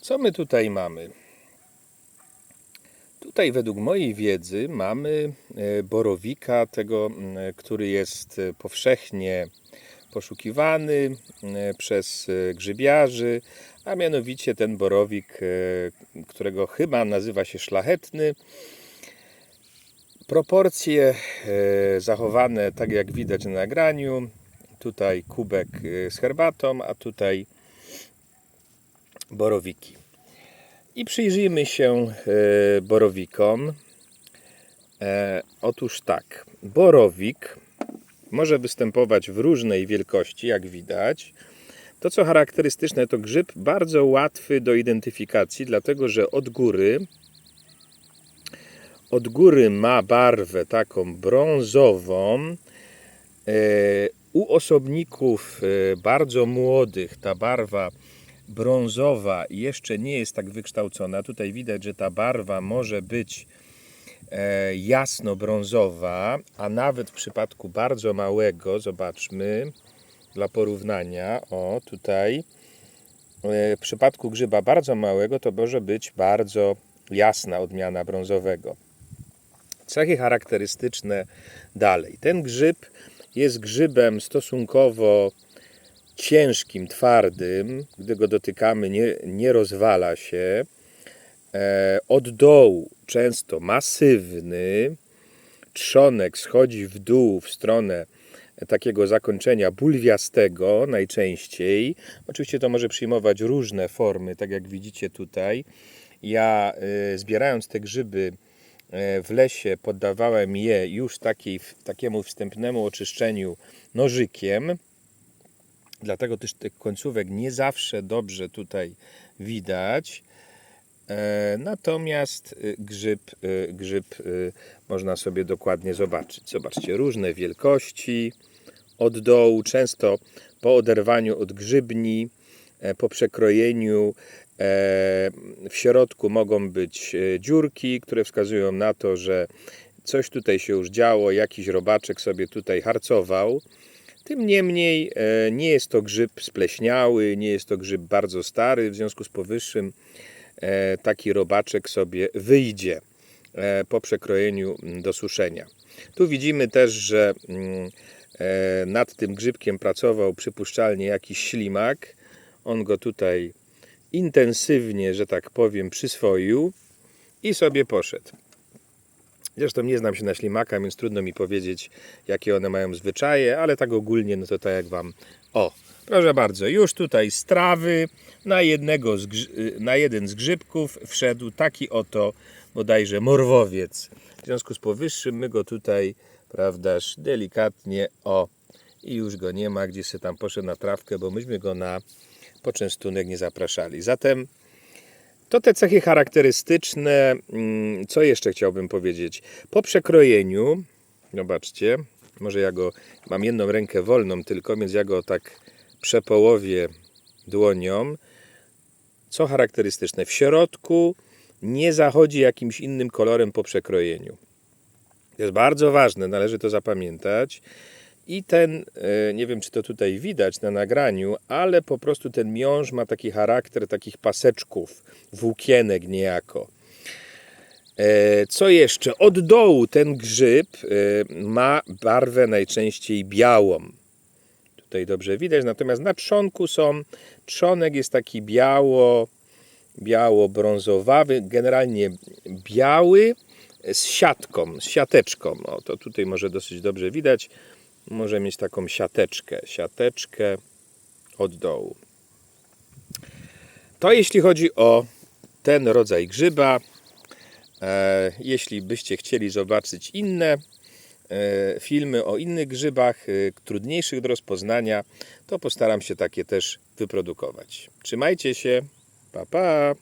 Co my tutaj mamy? Tutaj według mojej wiedzy mamy e, borowika, tego, który jest e, powszechnie poszukiwany przez e, grzybiarzy, a mianowicie ten borowik, którego chyba nazywa się szlachetny. Proporcje zachowane tak jak widać na nagraniu. Tutaj kubek z herbatą, a tutaj borowiki. I przyjrzyjmy się e, borowikom. E, otóż tak, borowik może występować w różnej wielkości, jak widać. To, co charakterystyczne, to grzyb bardzo łatwy do identyfikacji, dlatego że od góry od góry ma barwę taką brązową. E, U osobników bardzo młodych ta barwa brązowa jeszcze nie jest tak wykształcona. Tutaj widać, że ta barwa może być e, jasno-brązowa, a nawet w przypadku bardzo małego, zobaczmy dla porównania, o tutaj, e, w przypadku grzyba bardzo małego to może być bardzo jasna odmiana brązowego. Cechy charakterystyczne dalej. Ten grzyb jest grzybem stosunkowo ciężkim, twardym. Gdy go dotykamy, nie, nie rozwala się. E, od dołu często masywny. Trzonek schodzi w dół w stronę takiego zakończenia bulwiastego najczęściej. Oczywiście to może przyjmować różne formy, tak jak widzicie tutaj. Ja e, zbierając te grzyby e, w lesie poddawałem je już takiej, takiemu wstępnemu oczyszczeniu nożykiem. Dlatego też tych końcówek nie zawsze dobrze tutaj widać. E, Natomiast y, grzyb, y, grzyb y, można sobie dokładnie zobaczyć. Zobaczcie, różne wielkości od dołu, często po oderwaniu od grzybni, e, po przekrojeniu e, w środku mogą być dziurki, które wskazują na to, że coś tutaj się już działo, jakiś robaczek sobie tutaj harcował. Tym niemniej e, nie jest to grzyb spleśniały, nie jest to grzyb bardzo stary, w związku z powyższym e, taki robaczek sobie wyjdzie e, po przekrojeniu mm, do suszenia. Tu widzimy też, że mm, nad tym grzybkiem pracował przypuszczalnie jakiś ślimak. On go tutaj intensywnie, że tak powiem, przyswoił i sobie poszedł. Zresztą nie znam się na ślimaka, więc trudno mi powiedzieć, jakie one mają zwyczaje, ale tak ogólnie, no to tak jak wam. O, proszę bardzo, już tutaj z trawy na, jednego z, grz- na jeden z grzybków wszedł taki oto bodajże morwowiec. W związku z powyższym my go tutaj, prawdaż, delikatnie, o, i już go nie ma, gdzieś się tam poszedł na trawkę, bo myśmy go na poczęstunek nie zapraszali. Zatem to te cechy charakterystyczne. mm, Co jeszcze chciałbym powiedzieć? Po przekrojeniu, zobaczcie, może ja go mam jedną rękę wolną tylko, więc ja go tak przepołowię dłonią. Co charakterystyczne? W środku nie zachodzi jakimś innym kolorem po przekrojeniu. To jest bardzo ważne, należy to zapamiętać. I ten, e, nie wiem czy to tutaj widać na nagraniu, ale po prostu ten miąższ ma taki charakter takich paseczków, włókienek niejako. E, Co jeszcze? Od dołu ten grzyb e, ma barwę najczęściej białą. Tutaj dobrze widać, natomiast na trzonku są, trzonek jest taki biało, biało-brązowawy, generalnie biały z siatką, z siateczką. O, to tutaj może dosyć dobrze widać może mieć taką siateczkę, siateczkę od dołu. To jeśli chodzi o ten rodzaj grzyba. E, jeśli byście chcieli zobaczyć inne e, filmy o innych grzybach, e, trudniejszych do rozpoznania, to postaram się takie też wyprodukować. Trzymajcie się, pa pa!